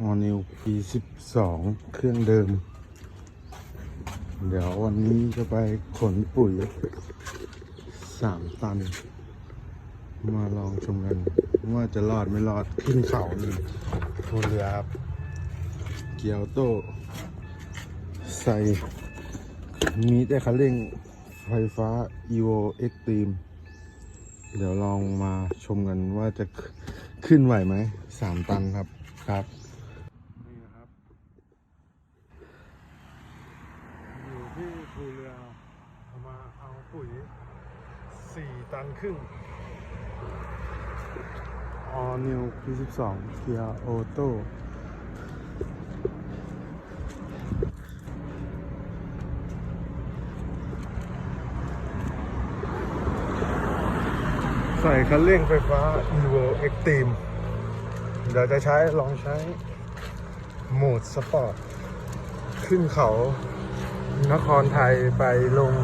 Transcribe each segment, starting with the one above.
ออนิว P12 เครื่องเดิม เดี๋ยววันนี้จะไปขนปุ๋ยสามตัน มาลองชมกัน ว่าจะรอดไม่รอดขึ้นเขานี่โทเรือครับ เกียวโต ใส่มีแต่คันเร่งไฟฟ้า EVO Extreme เดี๋ยวลองมาชมกันว่าจะขึ้นไหวไหมสามตันครับครับ นี่นะครับ อยู่ ที่ภูเรือเอามาเอาปุ๋ยสี่ตันครึ่ง All New P12 Kia Auto ใส่คันเร่งไฟฟ้า Evo Extreme เดี๋ยวจะใช้ลองใช้โหมดสปอร์ต ขึ้นเขา นครไทยไปลง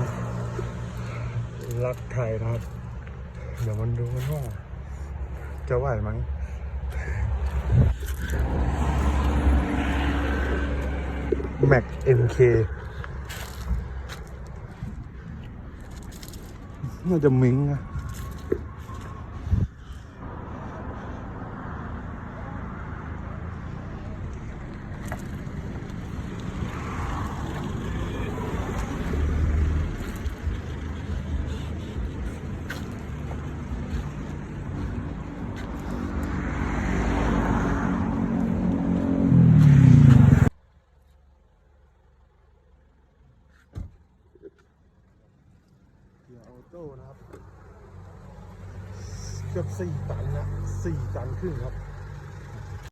รักไทยนะครับ เดี๋ยวมันดูมันว่าจะไหวไหมแม็ก MK น่าจะมิงนะ กียร์ออโต้นะครับ เกือบสี่ตันนะสี่ตันครึ่งครับ